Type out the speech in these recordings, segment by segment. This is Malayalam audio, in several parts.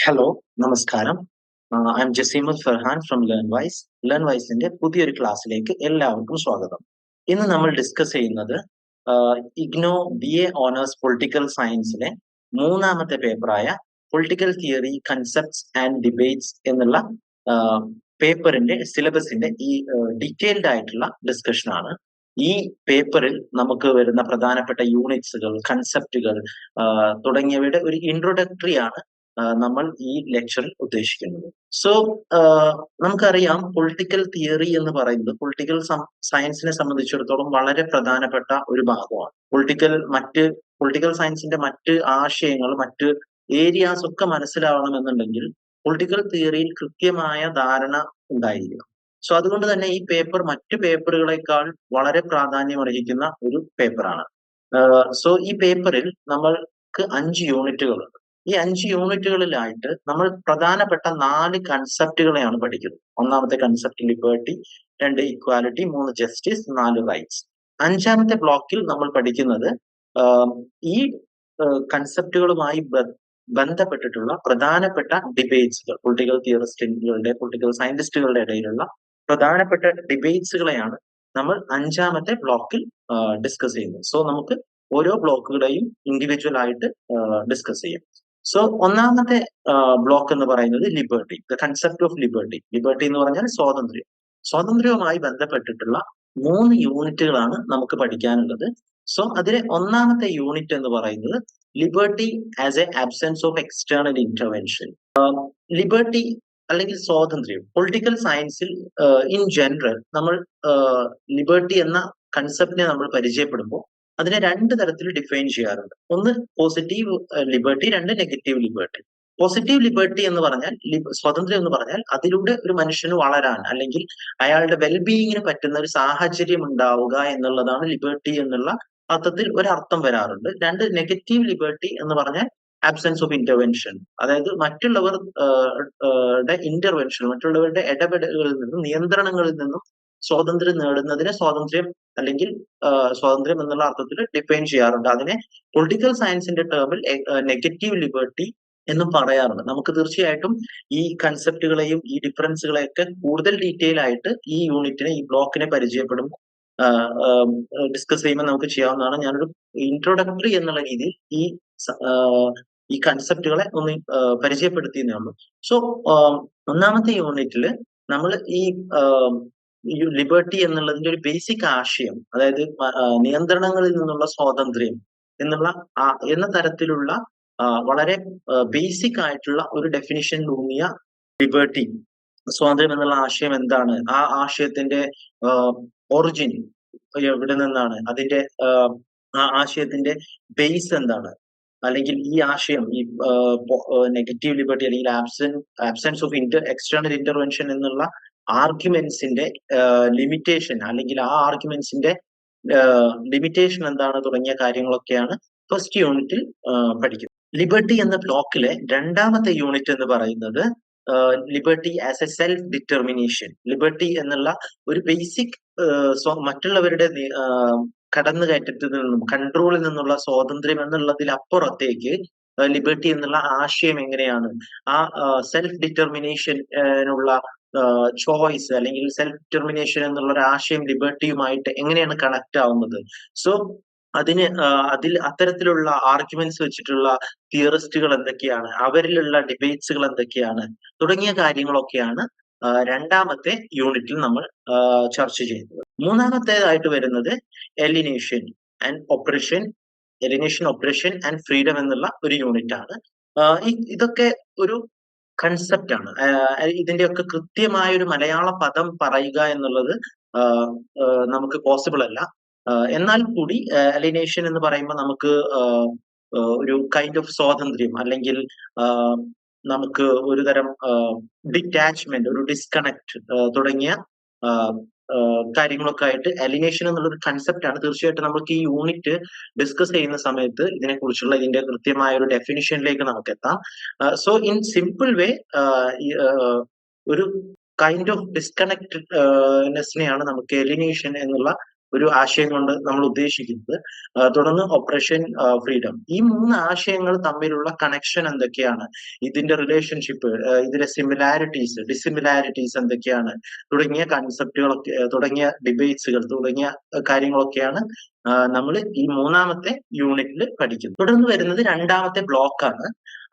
ഹലോ നമസ്കാരം. I am Jaseemul Farhan from learn wise learn വൈസിന്റെ പുതിയൊരു ക്ലാസ്സിലേക്ക് എല്ലാവർക്കും സ്വാഗതം. ഇന്ന് നമ്മൾ ഡിസ്കസ് ചെയ്യുന്നത് IGNOU B A honours political സയൻസിലെ മൂന്നാമത്തെ പേപ്പറായ political theory concepts and debates എന്നുള്ള പേപ്പറിന്റെ സിലബസിന്റെ ഈ ഡീറ്റെയിൽഡ് ആയിട്ടുള്ള ഡിസ്കഷൻ ആണ്. ഈ പേപ്പറിൽ നമുക്ക് വരുന്ന പ്രധാനപ്പെട്ട യൂണിറ്റ്സുകൾ കൺസെപ്റ്റുകൾ തുടങ്ങിയവയുടെ ഒരു ഇൻട്രൊഡക്ടറി ആണ് നമ്മൾ ഈ ലെക്ചറിൽ ഉദ്ദേശിക്കുന്നത്. സോ നമുക്കറിയാം പൊളിറ്റിക്കൽ തിയറി എന്ന് പറയുന്നത് പൊളിറ്റിക്കൽ സയൻസിനെ സംബന്ധിച്ചിടത്തോളം വളരെ പ്രധാനപ്പെട്ട ഒരു ഭാഗമാണ്. പൊളിറ്റിക്കൽ മറ്റ് പൊളിറ്റിക്കൽ സയൻസിന്റെ മറ്റ് ആശയങ്ങൾ മറ്റ് ഏരിയാസ് ഒക്കെ മനസ്സിലാവണമെന്നുണ്ടെങ്കിൽ പൊളിറ്റിക്കൽ തിയറിയിൽ കൃത്യമായ ധാരണ ഉണ്ടായിരിക്കണം. സോ അതുകൊണ്ട് തന്നെ ഈ പേപ്പർ മറ്റു പേപ്പറുകളെക്കാൾ വളരെ പ്രാധാന്യം അർഹിക്കുന്ന ഒരു പേപ്പറാണ് സോ ഈ പേപ്പറിൽ നമ്മൾക്ക് അഞ്ച് യൂണിറ്റുകളുണ്ട് ഈ അഞ്ച് യൂണിറ്റുകളിലായിട്ട് നമ്മൾ പ്രധാനപ്പെട്ട നാല് കൺസെപ്റ്റുകളെയാണ് പഠിക്കുന്നത്. ഒന്നാമത്തെ കൺസെപ്റ്റ് ലിബേർട്ടി രണ്ട് ഇക്വാലിറ്റി മൂന്ന് ജസ്റ്റിസ് നാല് റൈറ്റ്സ് അഞ്ചാമത്തെ ബ്ലോക്കിൽ നമ്മൾ പഠിക്കുന്നത് ഈ കൺസെപ്റ്റുകളുമായി ബന്ധപ്പെട്ടിട്ടുള്ള പ്രധാനപ്പെട്ട ഡിബേറ്റ്സുകൾ പൊളിറ്റിക്കൽ തിയറിസ്റ്റുകളുടെ പൊളിറ്റിക്കൽ സയന്റിസ്റ്റുകളുടെ ഇടയിലുള്ള പ്രധാനപ്പെട്ട ഡിബേറ്റ്സുകളെയാണ് നമ്മൾ അഞ്ചാമത്തെ ബ്ലോക്കിൽ ഡിസ്കസ് ചെയ്യുന്നത്. സോ നമുക്ക് ഓരോ ബ്ലോക്കുകളെയും ഇൻഡിവിജ്വൽ ആയിട്ട് ഡിസ്കസ് ചെയ്യാം. സോ ഒന്നാമത്തെ ബ്ലോക്ക് എന്ന് പറയുന്നത് liberty the concept of liberty liberty എന്ന് പറഞ്ഞാൽ സ്വാതന്ത്ര്യം. സ്വാതന്ത്ര്യവുമായി ബന്ധപ്പെട്ടിട്ടുള്ള മൂന്ന് യൂണിറ്റുകളാണ് നമുക്ക് പഠിക്കാനുള്ളത്. സോ അതിലെ ഒന്നാമത്തെ യൂണിറ്റ് എന്ന് പറയുന്നത് liberty as a absence of external intervention liberty അല്ലെങ്കിൽ സ്വാതന്ത്ര്യം. പൊളിറ്റിക്കൽ സയൻസിൽ ഇൻ ജനറൽ നമ്മൾ ലിബർട്ടി എന്ന കൺസെപ്റ്റിനെ നമ്മൾ പരിചയപ്പെടുമ്പോൾ അതിനെ രണ്ട് തരത്തിൽ ഡിഫൈൻ ചെയ്യാറുണ്ട്. ഒന്ന് പോസിറ്റീവ് ലിബർട്ടി രണ്ട് നെഗറ്റീവ് ലിബർട്ടി പോസിറ്റീവ് ലിബർട്ടി എന്ന് പറഞ്ഞാൽ സ്വാതന്ത്ര്യം എന്ന് പറഞ്ഞാൽ അതിലൂടെ ഒരു മനുഷ്യന് വളരാൻ അല്ലെങ്കിൽ അയാളുടെ വെൽബീയിങ്ങിന് പറ്റുന്ന ഒരു സാഹചര്യം ഉണ്ടാവുക എന്നുള്ളതാണ് ലിബർട്ടി എന്നുള്ള അർത്ഥത്തിൽ ഒരർത്ഥം വരാറുണ്ട്. രണ്ട് നെഗറ്റീവ് ലിബർട്ടി എന്ന് പറഞ്ഞാൽ ആബ്സെൻസ് ഓഫ് ഇന്റർവെൻഷൻ അതായത് മറ്റുള്ളവർ ഇന്റർവെൻഷൻ മറ്റുള്ളവരുടെ ഇടപെടലുകളിൽ നിന്നും നിയന്ത്രണങ്ങളിൽ നിന്നും സ്വാതന്ത്ര്യം നേടുന്നതിനെ സ്വാതന്ത്ര്യം അല്ലെങ്കിൽ സ്വാതന്ത്ര്യം എന്നുള്ള അർത്ഥത്തിൽ ഡിഫൈൻ ചെയ്യാറുണ്ട്. അതിനെ പൊളിറ്റിക്കൽ സയൻസിന്റെ ടേമിൽ നെഗറ്റീവ് ലിബർട്ടി എന്നും പറയാറുണ്ട്. നമുക്ക് തീർച്ചയായിട്ടും ഈ കൺസെപ്റ്റുകളെയും ഈ ഡിഫറൻസുകളെയൊക്കെ കൂടുതൽ ഡീറ്റെയിൽ ആയിട്ട് ഈ യൂണിറ്റിനെ ഈ ബ്ലോക്കിനെ പരിചയപ്പെടും ഡിസ്കസ് ചെയ്യുമ്പോൾ നമുക്ക് ചെയ്യാവുന്നതാണ്. ഞാനൊരു ഇൻട്രോഡക്ടറി എന്നുള്ള രീതിയിൽ ഈ ഈ കൺസെപ്റ്റുകളെ ഒന്ന് പരിചയപ്പെടുത്തിയെന്നേ ഉള്ളൂ. സോ ഒന്നാമത്തെ യൂണിറ്റിൽ നമ്മൾ ഈ ലിബർട്ടി എന്നുള്ളതിന്റെ ഒരു ബേസിക് ആശയം അതായത് നിയന്ത്രണങ്ങളിൽ നിന്നുള്ള സ്വാതന്ത്ര്യം എന്നുള്ള എന്ന തരത്തിലുള്ള വളരെ ബേസിക് ആയിട്ടുള്ള ഒരു ഡെഫിനിഷൻ ഊന്നിയ ലിബർട്ടി സ്വാതന്ത്ര്യം എന്നുള്ള ആശയം എന്താണ്? ആ ആശയത്തിന്റെ ഒറിജിൻ എവിടെ നിന്നാണ്? അതിന്റെ ആ ആശയത്തിന്റെ ബേസ് എന്താണ്? അല്ലെങ്കിൽ ഈ ആശയം ഈ നെഗറ്റീവ് ലിബർട്ടി അല്ലെങ്കിൽ absence absence of inter external intervention എന്നുള്ള ആർഗ്യുമെന്റ്സിന്റെ ലിമിറ്റേഷൻ അല്ലെങ്കിൽ ആ ആർഗ്യുമെന്റ്സിന്റെ ലിമിറ്റേഷൻ എന്താണ് തുടങ്ങിയ കാര്യങ്ങളൊക്കെയാണ് ഫസ്റ്റ് യൂണിറ്റിൽ പഠിക്കുന്നത്. ലിബർട്ടി എന്ന ബ്ലോക്കിലെ രണ്ടാമത്തെ യൂണിറ്റ് എന്ന് പറയുന്നത് liberty as a self determination liberty എന്നുള്ള ഒരു ബേസിക് മറ്റുള്ളവരുടെ കടന്നുകയറ്റത്തിൽ നിന്നും കൺട്രോളിൽ നിന്നുള്ള സ്വാതന്ത്ര്യം എന്നുള്ളതിലപ്പുറത്തേക്ക് ലിബർട്ടി എന്നുള്ള ആശയം എങ്ങനെയാണ്? ആ സെൽഫ് ഡിറ്റർമിനേഷനുള്ള ചോയ്സ് അല്ലെങ്കിൽ സെൽഫ് ഡിറ്റർമിനേഷൻ എന്നുള്ള ഒരു ആശയം ലിബർട്ടിയുമായിട്ട് എങ്ങനെയാണ് കണക്ട് ആവുന്നത്? സോ അതിന് അതിൽ അത്തരത്തിലുള്ള ആർഗ്യുമെന്റ്സ് വെച്ചിട്ടുള്ള തിയറിസ്റ്റുകൾ എന്തൊക്കെയാണ്? അവരിലുള്ള ഡിബേറ്റ്സുകൾ എന്തൊക്കെയാണ്? തുടങ്ങിയ കാര്യങ്ങളൊക്കെയാണ് രണ്ടാമത്തെ യൂണിറ്റിൽ നമ്മൾ ചർച്ച ചെയ്യുന്നത് മൂന്നാമത്തേതായിട്ട് വരുന്നത് alienation and operation alienation operation and freedom എന്നുള്ള ഒരു യൂണിറ്റ് ആണ്. ഇതൊക്കെ ഒരു കൺസെപ്റ്റ് ആണ്. ഇതിന്റെയൊക്കെ കൃത്യമായ ഒരു മലയാള പദം പറയുക എന്നുള്ളത് നമുക്ക് പോസിബിൾ അല്ല. എന്നാൽ കൂടി അലിനേഷൻ എന്ന് പറയുമ്പോൾ നമുക്ക് ഒരു കൈൻഡ് ഓഫ് സ്വാതന്ത്ര്യം അല്ലെങ്കിൽ നമുക്ക് ഒരു തരം ഡിറ്റാച്ച്മെന്റ് ഒരു ഡിസ്കണക്ട് തുടങ്ങിയ കാര്യങ്ങളൊക്കെ ആയിട്ട് അലിനേഷൻ എന്നുള്ളൊരു കൺസെപ്റ്റ് ആണ്. തീർച്ചയായിട്ടും നമുക്ക് ഈ യൂണിറ്റ് ഡിസ്കസ് ചെയ്യുന്ന സമയത്ത് ഇതിനെക്കുറിച്ചുള്ള ഇതിന്റെ കൃത്യമായ ഒരു ഡെഫിനിഷനിലേക്ക് നമുക്ക് എത്താം സോ ഇൻ സിമ്പിൾ വേ ഒരു കൈൻഡ് ഓഫ് ഡിസ്കണക്റ്റഡ്നെസ്സിനെയാണ് നമുക്ക് എലിനേഷൻ എന്നുള്ള ഒരു ആശയം കൊണ്ട് നമ്മൾ ഉദ്ദേശിക്കുന്നത് തുടർന്ന് ഓപ്പറേഷൻ ഫ്രീഡം ഈ മൂന്ന് ആശയങ്ങൾ തമ്മിലുള്ള കണക്ഷൻ എന്തൊക്കെയാണ്? ഇതിന്റെ റിലേഷൻഷിപ്പ് ഇതിലെ സിമിലാരിറ്റീസ് ഡിസിമിലാരിറ്റീസ് എന്തൊക്കെയാണ്? തുടങ്ങിയ കൺസെപ്റ്റുകളൊക്കെ തുടങ്ങിയ ഡിബേറ്റ്സുകൾ തുടങ്ങിയ കാര്യങ്ങളൊക്കെയാണ് നമ്മൾ ഈ മൂന്നാമത്തെ യൂണിറ്റിൽ പഠിക്കുന്നത്. തുടർന്ന് വരുന്നത് രണ്ടാമത്തെ ബ്ലോക്കാണ്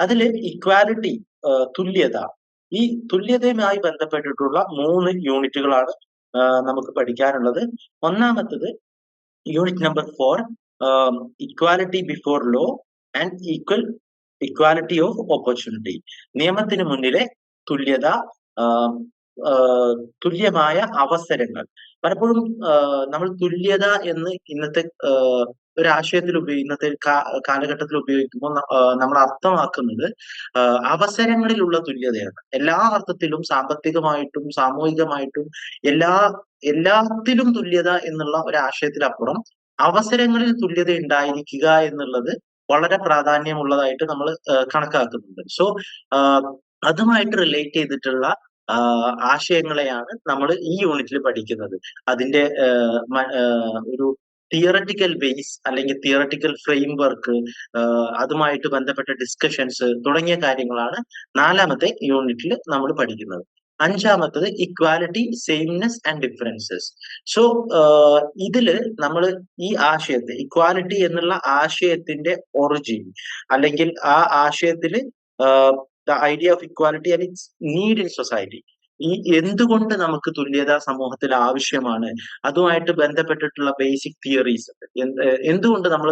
അതിൽ ഇക്വാലിറ്റി തുല്യത. ഈ തുല്യതയുമായി ബന്ധപ്പെട്ടിട്ടുള്ള മൂന്ന് യൂണിറ്റുകളാണ് നമുക്ക് പഠിക്കാനുള്ളത്. ഒന്നാമത്തത് unit number four equality before law and equal equality of opportunity നിയമത്തിന് മുന്നിലെ തുല്യത തുല്യമായ അവസരങ്ങൾ. പലപ്പോഴും നമ്മൾ തുല്യത എന്ന് ഇന്നത്തെ ഒരു ആശയത്തിൽ ഉപയോഗി ഇന്നത്തെ കാലഘട്ടത്തിൽ ഉപയോഗിക്കുമ്പോൾ നമ്മൾ അർത്ഥമാക്കുന്നത് അവസരങ്ങളിലുള്ള തുല്യതയാണ്. എല്ലാ അർത്ഥത്തിലും സാമ്പത്തികമായിട്ടും സാമൂഹികമായിട്ടും എല്ലാ എല്ലാത്തിലും തുല്യത എന്നുള്ള ഒരു ആശയത്തിലപ്പുറം അവസരങ്ങളിൽ തുല്യത ഉണ്ടായിരിക്കുക എന്നുള്ളത് വളരെ പ്രാധാന്യമുള്ളതായിട്ട് നമ്മൾ കണക്കാക്കുന്നുണ്ട്. സോ അതുമായിട്ട് റിലേറ്റ് ചെയ്തിട്ടുള്ള ആശയങ്ങളെയാണ് നമ്മൾ ഈ യൂണിറ്റിൽ പഠിക്കുന്നത്. അതിന്റെ ഒരു തിയററ്റിക്കൽ ബേസ് അല്ലെങ്കിൽ തിയററ്റിക്കൽ ഫ്രെയിം വർക്ക് അതുമായിട്ട് ബന്ധപ്പെട്ട ഡിസ്കഷൻസ് തുടങ്ങിയ കാര്യങ്ങളാണ് നാലാമത്തെ യൂണിറ്റിൽ നമ്മൾ പഠിക്കുന്നത്. അഞ്ചാമത്തത് equality sameness and differences so ഇതിൽ നമ്മൾ ഈ ആശയത്തെ ഇക്വാലിറ്റി എന്നുള്ള ആശയത്തിന്റെ ഒറിജിൻ അല്ലെങ്കിൽ ആ ആശയത്തിൽ the idea of equality and its need in society ഈ എന്തുകൊണ്ട് നമുക്ക് തുല്യത സമൂഹത്തിൽ ആവശ്യമാണ്? അതുമായിട്ട് ബന്ധപ്പെട്ടിട്ടുള്ള ബേസിക് തിയറീസ് എന്തുകൊണ്ട് നമ്മൾ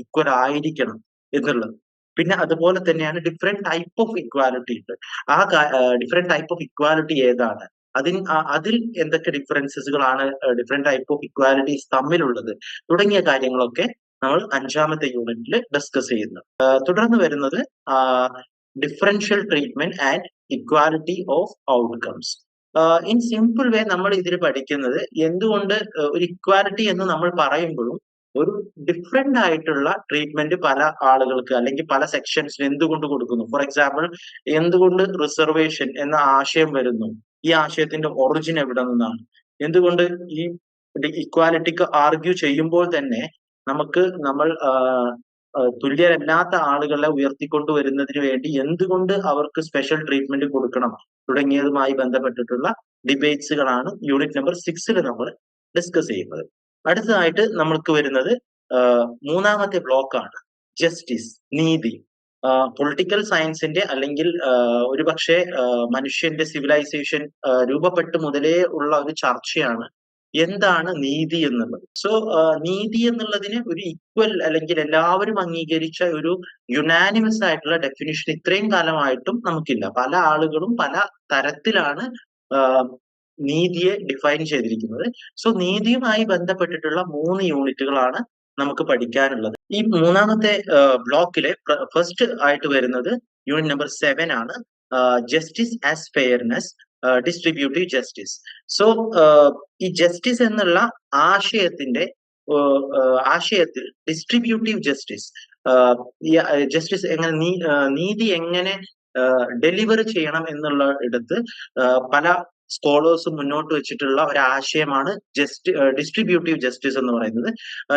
ഈക്വൽ ആയിരിക്കണം എന്നുള്ളത്. പിന്നെ അതുപോലെ തന്നെയാണ് ഡിഫറെന്റ് ടൈപ്പ് ഓഫ് ഇക്വാലിറ്റി ഉണ്ട്. ആ ഡിഫറെന്റ് ടൈപ്പ് ഓഫ് ഇക്വാലിറ്റി ഏതാണ്? അതിൽ അതിൽ എന്തൊക്കെ ഡിഫറൻസസുകളാണ് ഡിഫറെന്റ് ടൈപ്പ് ഓഫ് ഇക്വാലിറ്റീസ് തമ്മിലുള്ളത്? തുടങ്ങിയ കാര്യങ്ങളൊക്കെ നമ്മൾ അഞ്ചാമത്തെ യൂണിറ്റിൽ ഡിസ്കസ് ചെയ്യുന്നു. തുടർന്ന് വരുന്നത് differential treatment and equality of outcomes in simple way നമ്മൾ ഇതിൽ പഠിക്കുന്നത് എന്തുകൊണ്ട് ഒരു ഇക്വാലിറ്റി എന്ന് നമ്മൾ പറയുമ്പോഴും ഒരു ഡിഫറെന്റ് ആയിട്ടുള്ള ട്രീറ്റ്മെന്റ് പല ആളുകൾക്ക് അല്ലെങ്കിൽ പല സെക്ഷൻസിന് എന്തുകൊണ്ട് കൊടുക്കുന്നു. ഫോർ എക്സാമ്പിൾ എന്തുകൊണ്ട് റിസർവേഷൻ എന്ന ആശയം വരുന്നു? ഈ ആശയത്തിന്റെ ഒറിജിൻ എവിടെ നിന്നാണ്? എന്തുകൊണ്ട് ഈ ഇക്വാലിറ്റിക്ക് ആർഗ്യൂ ചെയ്യുമ്പോൾ തന്നെ നമുക്ക് നമ്മൾ തുല്യരല്ലാത്ത ആളുകളെ ഉയർത്തിക്കൊണ്ടുവരുന്നതിന് വേണ്ടി എന്തുകൊണ്ട് അവർക്ക് സ്പെഷ്യൽ ട്രീറ്റ്മെന്റ് കൊടുക്കണം? തുടങ്ങിയതുമായി ബന്ധപ്പെട്ടിട്ടുള്ള ഡിബേറ്റ്സുകളാണ് യൂണിറ്റ് നമ്പർ സിക്സിൽ നമ്മൾ ഡിസ്കസ് ചെയ്യുന്നത്. അടുത്തതായിട്ട് നമ്മൾക്ക് വരുന്നത് മൂന്നാമത്തെ ബ്ലോക്കാണ് ജസ്റ്റിസ് നീതി. പൊളിറ്റിക്കൽ സയൻസിന്റെ അല്ലെങ്കിൽ ഒരുപക്ഷെ മനുഷ്യന്റെ സിവിലൈസേഷൻ രൂപപ്പെട്ട് മുതലേ ഉള്ള ഒരു ചർച്ചയാണ് എന്താണ് നീതി എന്നുള്ളത്? സോ നീതി എന്നുള്ളതിന് ഒരു ഈക്വൽ അല്ലെങ്കിൽ എല്ലാവരും അംഗീകരിച്ച ഒരു യുനാനിമസ് ആയിട്ടുള്ള ഡെഫിനിഷൻ ഇത്രയും കാലമായിട്ടും നമുക്കില്ല. പല ആളുകളും പല തരത്തിലാണ് നീതിയെ ഡിഫൈൻ ചെയ്തിരിക്കുന്നത്. സോ നീതിയുമായി ബന്ധപ്പെട്ടിട്ടുള്ള മൂന്ന് യൂണിറ്റുകളാണ് നമുക്ക് പഠിക്കാനുള്ളത്. ഈ മൂന്നാമത്തെ ബ്ലോക്കിലെ ഫസ്റ്റ് ആയിട്ട് വരുന്നത് യൂണിറ്റ് നമ്പർ സെവൻ ആണ്. Justice as fairness distributive justice so ഈ ജസ്റ്റിസ് എന്നുള്ള ആശയത്തിന്റെ ആശയത്തിൽ ഡിസ്ട്രിബ്യൂട്ടീവ് ജസ്റ്റിസ് ജസ്റ്റിസ് എങ്ങനെ നീതി എങ്ങനെ ഡെലിവർ ചെയ്യണം എന്നുള്ള ഇടത്ത് പല സ്കോളേഴ്സ് മുന്നോട്ട് വെച്ചിട്ടുള്ള ഒരു ആശയമാണ് ജസ്റ്റ് ഡിസ്ട്രിബ്യൂട്ടീവ് ജസ്റ്റിസ് എന്ന് പറയുന്നത്.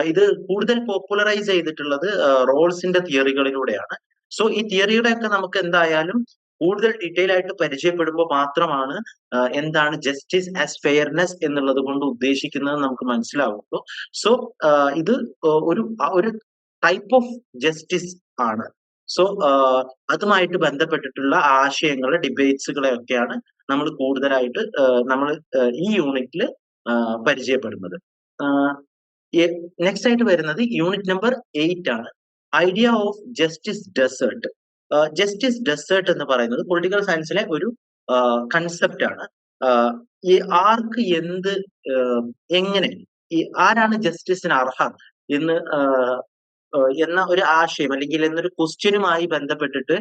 ഇത് കൂടുതൽ പോപ്പുലറൈസ് ചെയ്തിട്ടുള്ളത് റോൾസിന്റെ തിയറികളിലൂടെയാണ് സോ ഈ തിയറിയുടെ ഒക്കെ നമുക്ക് എന്തായാലും കൂടുതൽ ഡീറ്റെയിൽ ആയിട്ട് പരിചയപ്പെടുമ്പോൾ മാത്രമാണ് എന്താണ് ജസ്റ്റിസ് ആസ് ഫെയർനെസ് എന്നുള്ളത് കൊണ്ട് ഉദ്ദേശിക്കുന്നത് നമുക്ക് മനസ്സിലാവുള്ളൂ. സോ ഇത് ഒരു ഒരു ടൈപ്പ് ഓഫ് ജസ്റ്റിസ് ആണ്. സോ അതുമായിട്ട് ബന്ധപ്പെട്ടിട്ടുള്ള ആശയങ്ങൾ ഡിബേറ്റ്സുകളെ ഒക്കെയാണ് നമ്മൾ കൂടുതലായിട്ട് നമ്മൾ ഈ യൂണിറ്റിൽ പരിചയപ്പെടുന്നത്. നെക്സ്റ്റ് ആയിട്ട് വരുന്നത് യൂണിറ്റ് നമ്പർ എയ്റ്റ് ആണ്. Idea of justice desert justice desert എന്ന് പറയുന്നത് പൊളിറ്റിക്കൽ സയൻസിലെ ഒരു കൺസെപ്റ്റ് ആണ്. ഈ ആർക്ക് എന്ത് എങ്ങനെ ഈ ആരാണ് ജസ്റ്റിസിന് അർഹ എന്ന് എന്ന ഒരു ആശയം അല്ലെങ്കിൽ എന്നൊരു ക്വസ്റ്റ്യനുമായി ബന്ധപ്പെട്ടിട്ട്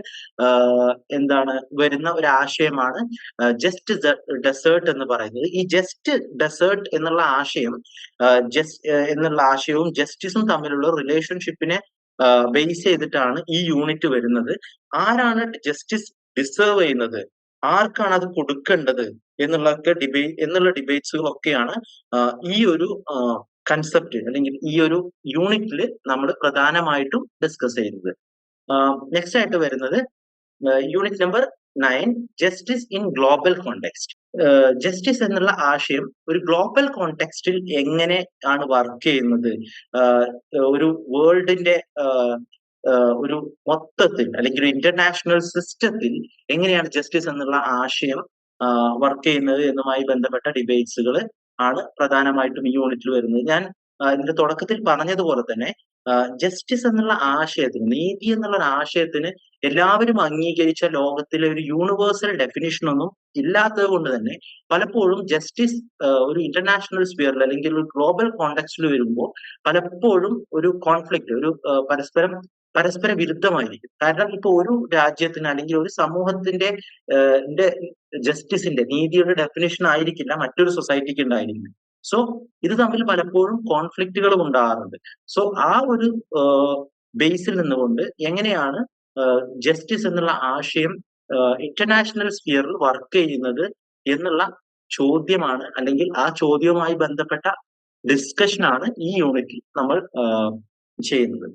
എന്താണ് വരുന്ന ഒരു ആശയമാണ് ജസ്റ്റ് ഡെസേർട്ട് എന്ന് പറയുന്നത്. ഈ ജസ്റ്റ് ഡെസേർട്ട് എന്നുള്ള ആശയം ജസ്റ്റ് എന്നുള്ള ആശയവും ജസ്റ്റിസും തമ്മിലുള്ള റിലേഷൻഷിപ്പിനെ ബേസ് ചെയ്തിട്ടാണ് ഈ യൂണിറ്റ് വരുന്നത്. ആരാണ് ജസ്റ്റിസ് ഡിസേർവ് ചെയ്യുന്നത്? ആർക്കാണ് അത് കൊടുക്കേണ്ടത് എന്നുള്ളതൊക്കെ ഡിബേ എന്നുള്ള ഡിബേറ്റ്സുകളൊക്കെയാണ് ഈ ഒരു കൺസെപ്റ്റ് അല്ലെങ്കിൽ ഈ ഒരു യൂണിറ്റിൽ നമ്മൾ പ്രധാനമായിട്ടും ഡിസ്കസ് ചെയ്യുന്നത്. നെക്സ്റ്റ് ആയിട്ട് വരുന്നത് unit number nine justice in global context justice എന്നുള്ള ആശയം ഒരു ഗ്ലോബൽ കോണ്ടെക്സ്റ്റിൽ എങ്ങനെ ആണ് വർക്ക് ചെയ്യുന്നത്? ഒരു വേൾഡിന്റെ ഒരു മൊത്തത്തിൽ അല്ലെങ്കിൽ ഒരു ഇന്റർനാഷണൽ സിസ്റ്റത്തിൽ എങ്ങനെയാണ് ജസ്റ്റിസ് എന്നുള്ള ആശയം വർക്ക് ചെയ്യുന്നത് എന്നുമായി ബന്ധപ്പെട്ട ഡിബേറ്റ്സുകൾ ആണ് പ്രധാനമായിട്ടും ഈ യൂണിറ്റിൽ വരുന്നത്. ഞാൻ ഇതിന്റെ തുടക്കത്തിൽ പറഞ്ഞതുപോലെ തന്നെ ജസ്റ്റിസ് എന്നുള്ള ആശയത്തിന് നീതി എന്നുള്ള ഒരു ആശയത്തിന് എല്ലാവരും അംഗീകരിച്ച ലോകത്തിലെ ഒരു യൂണിവേഴ്സൽ ഡെഫിനിഷൻ ഒന്നും ഇല്ലാത്തത് കൊണ്ട് തന്നെ പലപ്പോഴും ജസ്റ്റിസ് ഒരു ഇന്റർനാഷണൽ സ്പിയറിൽ അല്ലെങ്കിൽ ഒരു ഗ്ലോബൽ കോണ്ടക്സ്റ്റിൽ വരുമ്പോൾ പലപ്പോഴും ഒരു കോൺഫ്ലിക്റ്റ് ഒരു പരസ്പരം പരസ്പര വിരുദ്ധമായിരിക്കും. കാരണം ഇപ്പൊ ഒരു രാജ്യത്തിന് അല്ലെങ്കിൽ ഒരു സമൂഹത്തിന്റെ ജസ്റ്റിസിന്റെ നീതിയുടെ ഡെഫിനേഷൻ ആയിരിക്കില്ല മറ്റൊരു സൊസൈറ്റിക്ക് ഉണ്ടായിരിക്കുന്നത്. സോ ഇത് തമ്മിൽ പലപ്പോഴും കോൺഫ്ലിക്റ്റുകളും ഉണ്ടാകാറുണ്ട്. സോ ആ ഒരു ബേസിൽ നിന്നുകൊണ്ട് എങ്ങനെയാണ് ജസ്റ്റിസ് എന്നുള്ള ആശയം ഇന്റർനാഷണൽ സ്ഫിയറിൽ വർക്ക് ചെയ്യുന്നത് എന്നുള്ള ചോദ്യമാണ് അല്ലെങ്കിൽ ആ ചോദ്യവുമായി ബന്ധപ്പെട്ട ഡിസ്കഷനാണ് ഈ യൂണിറ്റിൽ നമ്മൾ ചെയ്യുന്നത്.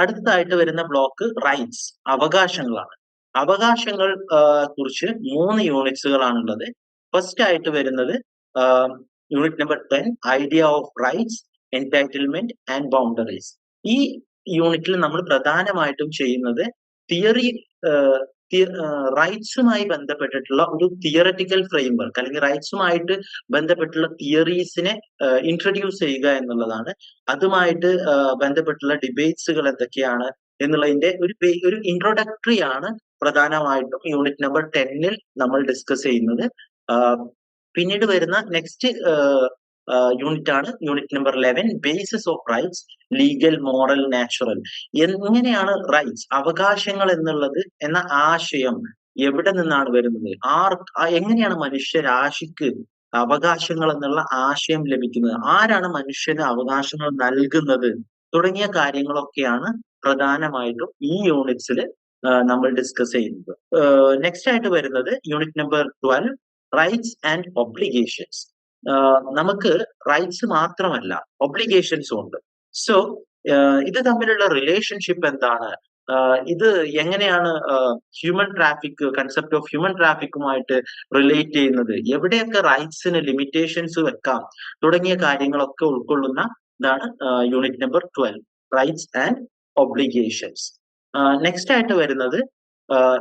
അടുത്തതായിട്ട് വരുന്ന ബ്ലോക്ക് റൈറ്റ്സ് അവകാശങ്ങളാണ്. അവകാശങ്ങൾ കുറിച്ച് മൂന്ന് യൂണിറ്റ്സുകളാണുള്ളത് ഫസ്റ്റ് ആയിട്ട് വരുന്നത് unit number ten idea of rights entitlement and boundaries ഈ യൂണിറ്റിൽ നമ്മൾ പ്രധാനമായിട്ടും ചെയ്യുന്നത് തിയറി റൈറ്റ്സുമായി ബന്ധപ്പെട്ടിട്ടുള്ള ഒരു തിയററ്റിക്കൽ ഫ്രെയിംവർക്ക് അല്ലെങ്കിൽ റൈറ്റ്സുമായിട്ട് ബന്ധപ്പെട്ടുള്ള തിയറീസിനെ ഇൻട്രൊഡ്യൂസ് ചെയ്യുക എന്നുള്ളതാണ്. അതുമായിട്ട് ബന്ധപ്പെട്ടുള്ള ഡിബേറ്റ്സുകൾ എന്തൊക്കെയാണ് എന്നുള്ളതിന്റെ ഒരു ഒരു ഇൻട്രൊഡക്ടറി ആണ് പ്രധാനമായിട്ടും യൂണിറ്റ് നമ്പർ ടെന്നിൽ നമ്മൾ ഡിസ്കസ് ചെയ്യുന്നത്. പിന്നീട് വരുന്ന നെക്സ്റ്റ് യൂണിറ്റ് ആണ്. Unit number eleven basis of rights legal moral natural എങ്ങനെയാണ് റൈറ്റ്സ് അവകാശങ്ങൾ എന്നുള്ളത് എന്ന ആശയം എവിടെ നിന്നാണ് വരുന്നത്? ആർ എങ്ങനെയാണ് മനുഷ്യരാശിക്ക് അവകാശങ്ങൾ എന്നുള്ള ആശയം ലഭിക്കുന്നത്? ആരാണ് മനുഷ്യന് അവകാശങ്ങൾ നൽകുന്നത്? തുടങ്ങിയ കാര്യങ്ങളൊക്കെയാണ് പ്രധാനമായിട്ടും ഈ യൂണിറ്റ്സിൽ നമ്മൾ ഡിസ്കസ് ചെയ്യുന്നത്. നെക്സ്റ്റ് ആയിട്ട് വരുന്നത് unit number twelve rights and obligations നമുക്ക് റൈറ്റ്സ് മാത്രമല്ല ഒബ്ലിഗേഷൻസും ഉണ്ട്. സോ ഇത് തമ്മിലുള്ള റിലേഷൻഷിപ്പ് എന്താണ്? ഇത് എങ്ങനെയാണ് human traffic concept of human ട്രാഫിക്കുമായിട്ട് relate ചെയ്യുന്നത്? എവിടെയൊക്കെ റൈറ്റ്സിന് ലിമിറ്റേഷൻസ് വെക്കാം? തുടങ്ങിയ കാര്യങ്ങളൊക്കെ ഉൾക്കൊള്ളുന്ന ഇതാണ് unit number twelve rights and obligations next ആയിട്ട് വരുന്നത്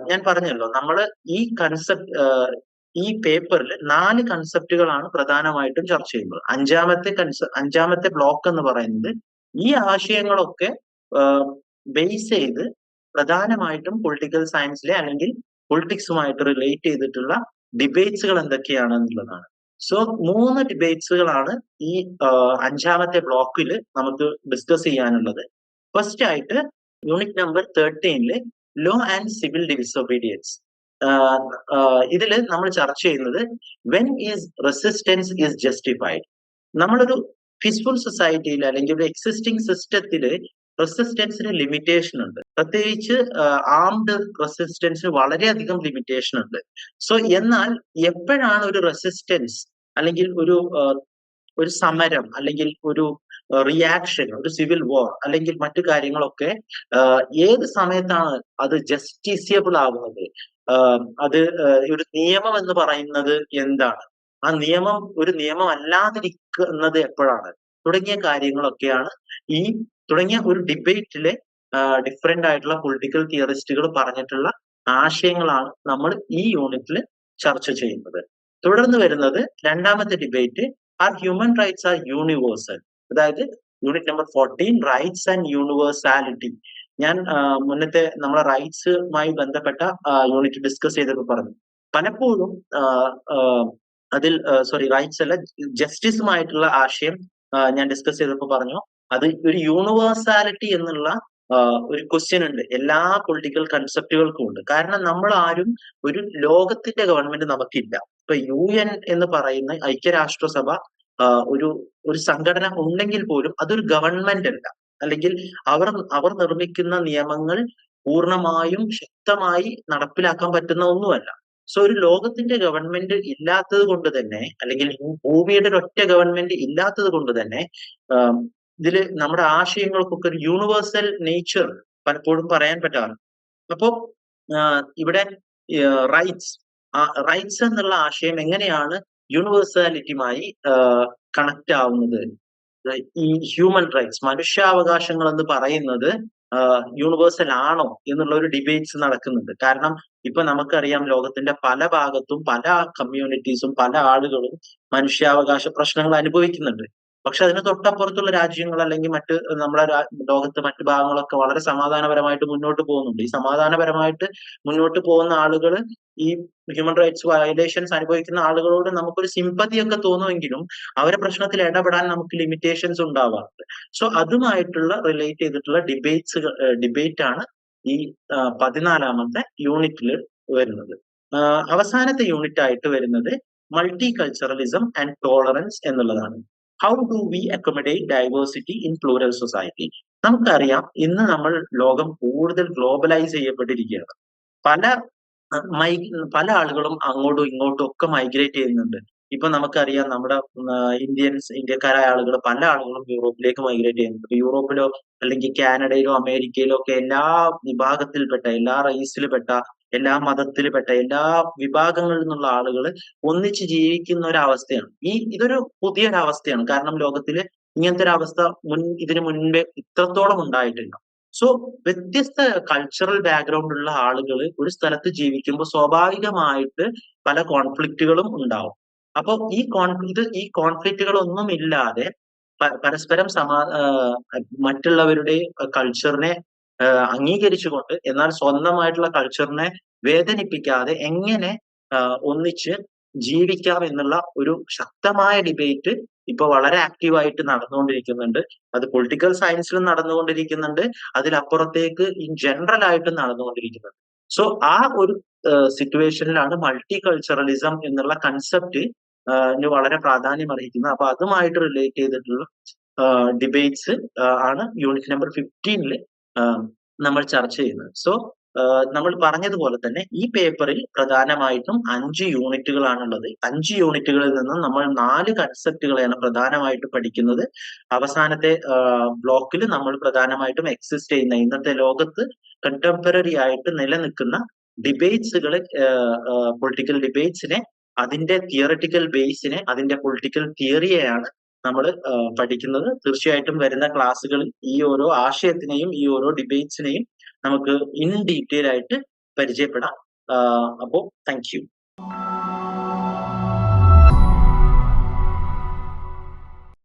ഞാൻ പറഞ്ഞല്ലോ നമ്മൾ ഈ കൺസെപ്റ്റ് ഈ പേപ്പറിൽ നാല് കൺസെപ്റ്റുകളാണ് പ്രധാനമായിട്ടും ചർച്ച ചെയ്യുന്നത്. അഞ്ചാമത്തെ കൺസെ അഞ്ചാമത്തെ ബ്ലോക്ക് എന്ന് പറയുന്നത് ഈ ആശയങ്ങളൊക്കെ ബേസ് ചെയ്ത് പ്രധാനമായിട്ടും പൊളിറ്റിക്കൽ സയൻസിലെ അല്ലെങ്കിൽ പൊളിറ്റിക്സുമായിട്ട് റിലേറ്റ് ചെയ്തിട്ടുള്ള ഡിബേറ്റ്സുകൾ എന്തൊക്കെയാണ് എന്നുള്ളതാണ് സോ മൂന്ന് ഡിബേറ്റ്സുകളാണ് ഈ അഞ്ചാമത്തെ ബ്ലോക്കിൽ നമുക്ക് ഡിസ്കസ് ചെയ്യാനുള്ളത്. ഫസ്റ്റ് ആയിട്ട് യൂണിറ്റ് നമ്പർ തേർട്ടീനിൽ ലോ ആൻഡ് സിവിൽ ഡിസൊബീഡിയൻസ് ഇതിൽ നമ്മൾ ചർച്ച ചെയ്യുന്നത് when is resistance is justified നമ്മളൊരു പീസ്ഫുൾ സൊസൈറ്റിയിൽ അല്ലെങ്കിൽ ഒരു എക്സിസ്റ്റിംഗ് സിസ്റ്റത്തിൽ റെസിസ്റ്റൻസിന് ലിമിറ്റേഷൻ ഉണ്ട്. പ്രത്യേകിച്ച് ആംഡ് റെസിസ്റ്റൻസിന് വളരെയധികം ലിമിറ്റേഷൻ ഉണ്ട്. സോ എന്നാൽ എപ്പോഴാണ് ഒരു റെസിസ്റ്റൻസ് അല്ലെങ്കിൽ ഒരു ഒരു സമരം അല്ലെങ്കിൽ ഒരു റിയാക്ഷൻ ഒരു സിവിൽ വാർ അല്ലെങ്കിൽ മറ്റു കാര്യങ്ങളൊക്കെ ഏത് സമയത്താണ് അത് ജസ്റ്റിസിയബിൾ ആവുന്നത്? അത് ഒരു നിയമം എന്ന് പറയുന്നത് എന്താണ്? ആ നിയമം ഒരു നിയമം അല്ലാതിരിക്കുന്നത് എപ്പോഴാണ്? തുടങ്ങിയ കാര്യങ്ങളൊക്കെയാണ് ഈ തുടങ്ങിയ ഒരു ഡിബേറ്റിലെ ഡിഫറെന്റ് ആയിട്ടുള്ള പൊളിറ്റിക്കൽ തിയറിസ്റ്റുകൾ പറഞ്ഞിട്ടുള്ള ആശയങ്ങളാണ് നമ്മൾ ഈ യൂണിറ്റിൽ ചർച്ച ചെയ്യുന്നത്. തുടർന്ന് വരുന്നത് രണ്ടാമത്തെ debate are human rights are universal അതായത് unit number fourteen rights and universality ഞാൻ മുന്നത്തെ നമ്മളെ റൈറ്റ്സുമായി ബന്ധപ്പെട്ട യൂണിറ്റ് ഡിസ്കസ് ചെയ്തപ്പോൾ പറഞ്ഞു. പലപ്പോഴും അതിൽ സോറി റൈറ്റ്സ് അല്ല ജസ്റ്റിസുമായിട്ടുള്ള ആശയം ഞാൻ ഡിസ്കസ് ചെയ്തപ്പോൾ പറഞ്ഞു. അത് ഒരു യൂണിവേഴ്സാലിറ്റി എന്നുള്ള ഒരു ക്വസ്റ്റ്യൻ ഉണ്ട്. എല്ലാ പൊളിറ്റിക്കൽ കൺസെപ്റ്റുകൾക്കും ഉണ്ട്. കാരണം നമ്മൾ ആരും ഒരു ലോകത്തിന്റെ ഗവൺമെന്റ് നമുക്കില്ല. ഇപ്പൊ യു എൻ എന്ന് പറയുന്ന ഐക്യരാഷ്ട്രസഭ ഒരു ഒരു സംഘടന ഉണ്ടെങ്കിൽ പോലും അതൊരു ഗവൺമെന്റ് അല്ല. അല്ലെങ്കിൽ അവർ അവർ നിർമ്മിക്കുന്ന നിയമങ്ങൾ പൂർണമായും ശക്തമായി നടപ്പിലാക്കാൻ പറ്റുന്ന ഒന്നുമല്ല. സോ ഒരു ലോകത്തിന്റെ ഗവൺമെന്റ് ഇല്ലാത്തത് കൊണ്ട് തന്നെ അല്ലെങ്കിൽ ഭൂമിയുടെ ഒറ്റ ഗവൺമെന്റ് ഇല്ലാത്തത് കൊണ്ട് തന്നെ ഇതിൽ നമ്മുടെ ആശയങ്ങൾക്കൊക്കെ ഒരു യൂണിവേഴ്സൽ നേച്ചർ പലപ്പോഴും പറയാൻ പറ്റാറുണ്ട് അപ്പോ ഇവിടെ റൈറ്റ്സ് റൈറ്റ്സ് എന്നുള്ള ആശയം എങ്ങനെയാണ് യൂണിവേഴ്സാലിറ്റിയുമായി കണക്ട് ആവുന്നത്? ഈ ഹ്യൂമൻ റൈറ്റ്സ് മനുഷ്യാവകാശങ്ങൾ എന്ന് പറയുന്നത് യൂണിവേഴ്സൽ ആണോ എന്നുള്ള ഒരു ഡിബേറ്റ്സ് നടക്കുന്നുണ്ട്. കാരണം ഇപ്പൊ നമുക്കറിയാം ലോകത്തിന്റെ പല ഭാഗത്തും പല കമ്മ്യൂണിറ്റീസും പല ആളുകളും മനുഷ്യാവകാശ പ്രശ്നങ്ങൾ അനുഭവിക്കുന്നുണ്ട്. പക്ഷെ അതിന് തൊട്ടപ്പുറത്തുള്ള രാജ്യങ്ങൾ അല്ലെങ്കിൽ മറ്റ് നമ്മുടെ ലോകത്ത് മറ്റ് ഭാഗങ്ങളൊക്കെ വളരെ സമാധാനപരമായിട്ട് മുന്നോട്ട് പോകുന്നുണ്ട്. ഈ സമാധാനപരമായിട്ട് മുന്നോട്ട് പോകുന്ന ആളുകൾ ഈ ഹ്യൂമൻ റൈറ്റ്സ് വയലേഷൻസ് അനുഭവിക്കുന്ന ആളുകളോട് നമുക്കൊരു സിമ്പതി ഒക്കെ തോന്നുമെങ്കിലും അവരെ പ്രശ്നത്തിൽ ഇടപെടാൻ നമുക്ക് ലിമിറ്റേഷൻസ് ഉണ്ടാവാറുണ്ട്. സോ അതുമായിട്ടുള്ള റിലേറ്റ് ചെയ്തിട്ടുള്ള ഡിബേറ്റ്സ് ഡിബേറ്റ് ആണ് ഈ പതിനാലാമത്തെ യൂണിറ്റിൽ വരുന്നത്. അവസാനത്തെ യൂണിറ്റ് ആയിട്ട് വരുന്നത് മൾട്ടി കൾച്ചറലിസം ആൻഡ് ടോളറൻസ് എന്നുള്ളതാണ്. How do we accommodate diversity in plural society നമുക്കറിയാം ഇന്ന് നമ്മൾ ലോകം കൂടുതൽ ഗ്ലോബലൈസ് ചെയ്യപ്പെട്ടിരിക്കുകയാണ്. പല മൈ പല ആളുകളും അങ്ങോട്ടും ഇങ്ങോട്ടും ഒക്കെ മൈഗ്രേറ്റ് ചെയ്യുന്നുണ്ട്. ഇപ്പൊ നമുക്കറിയാം നമ്മുടെ ഇന്ത്യൻസ് ഇന്ത്യക്കാരായ ആളുകൾ പല ആളുകളും യൂറോപ്പിലേക്ക് മൈഗ്രേറ്റ് ചെയ്യുന്നുണ്ട്. ഇപ്പൊ യൂറോപ്പിലോ അല്ലെങ്കിൽ കാനഡയിലോ അമേരിക്കയിലോ ഒക്കെ എല്ലാ വിഭാഗത്തിൽപ്പെട്ട എല്ലാ റേസിൽപ്പെട്ട എല്ലാ മതത്തിൽപ്പെട്ട എല്ലാ വിഭാഗങ്ങളിൽ നിന്നുള്ള ആളുകൾ ഒന്നിച്ച് ജീവിക്കുന്ന ഒരു അവസ്ഥയാണ് ഈ ഇതൊരു പുതിയൊരു അവസ്ഥയാണ് കാരണം ലോകത്തിൽ ഇങ്ങനത്തെ ഒരു അവസ്ഥ മുൻ ഇതിനു മുൻപേ ഇത്രത്തോളം ഉണ്ടായിട്ടില്ല. സോ വ്യത്യസ്ത കൾച്ചറൽ ബാക്ക്ഗ്രൗണ്ട് ഉള്ള ആളുകൾ ഒരു സ്ഥലത്ത് ജീവിക്കുമ്പോൾ സ്വാഭാവികമായിട്ട് പല കോൺഫ്ലിക്റ്റുകളും ഉണ്ടാവും. അപ്പൊ ഈ കോൺഫ്ലിക്ട് ഈ കോൺഫ്ലിക്റ്റുകളൊന്നും ഇല്ലാതെ പരസ്പരം സമാ മറ്റുള്ളവരുടെ കൾച്ചറിനെ അംഗീകരിച്ചുകൊണ്ട് എന്നാൽ സ്വന്തമായിട്ടുള്ള കൾച്ചറിനെ വേദനിപ്പിക്കാതെ എങ്ങനെ ഒന്നിച്ച് ജീവിക്കാം എന്നുള്ള ഒരു ശക്തമായ ഡിബേറ്റ് ഇപ്പൊ വളരെ ആക്റ്റീവായിട്ട് നടന്നുകൊണ്ടിരിക്കുന്നുണ്ട്. അത് പൊളിറ്റിക്കൽ സയൻസിലും നടന്നുകൊണ്ടിരിക്കുന്നുണ്ട്. അതിലപ്പുറത്തേക്ക് ഇൻ ജനറൽ ആയിട്ട് നടന്നുകൊണ്ടിരിക്കുന്നുണ്ട്. സോ ആ ഒരു സിറ്റുവേഷനിലാണ് മൾട്ടി കൾച്ചറലിസം എന്നുള്ള കൺസെപ്റ്റ് വളരെ പ്രാധാന്യം അർഹിക്കുന്നത്. അപ്പൊ അതുമായിട്ട് റിലേറ്റ് ചെയ്തിട്ടുള്ള ഡിബേറ്റ്സ് ആണ് യൂണിറ്റ് നമ്പർ ഫിഫ്റ്റീനിൽ നമ്മൾ ചർച്ച ചെയ്യുന്നത്. സോ നമ്മൾ പറഞ്ഞതുപോലെ തന്നെ ഈ പേപ്പറിൽ പ്രധാനമായിട്ടും അഞ്ച് യൂണിറ്റുകളാണുള്ളത്. അഞ്ച് യൂണിറ്റുകളിൽ നിന്നും നമ്മൾ നാല് കൺസെപ്റ്റുകളെയാണ് പ്രധാനമായിട്ടും പഠിക്കുന്നത്. അവസാനത്തെ ബ്ലോക്കിൽ നമ്മൾ പ്രധാനമായിട്ടും എക്സിസ്റ്റ് ചെയ്യുന്ന ഇന്നത്തെ ലോകത്ത് കണ്ടംപററി ആയിട്ട് നിലനിൽക്കുന്ന ഡിബേറ്റ്സുകളെ പൊളിറ്റിക്കൽ ഡിബേറ്റ്സിനെ അതിന്റെ തിയററ്റിക്കൽ ബേസിനെ അതിന്റെ പൊളിറ്റിക്കൽ തിയറിയെയാണ് നമ്മൾ പഠിക്കുന്നത്. തീർച്ചയായിട്ടും വരുന്ന ക്ലാസ്സുകളിൽ ഈ ഓരോ ആശയത്തിനെയും ഈ ഓരോ ഡിബേറ്റ്സിനെയും നമുക്ക് ഇൻ ഡീറ്റെയിൽ ആയിട്ട് പരിചയപ്പെടാം. അപ്പോൾ താങ്ക് യു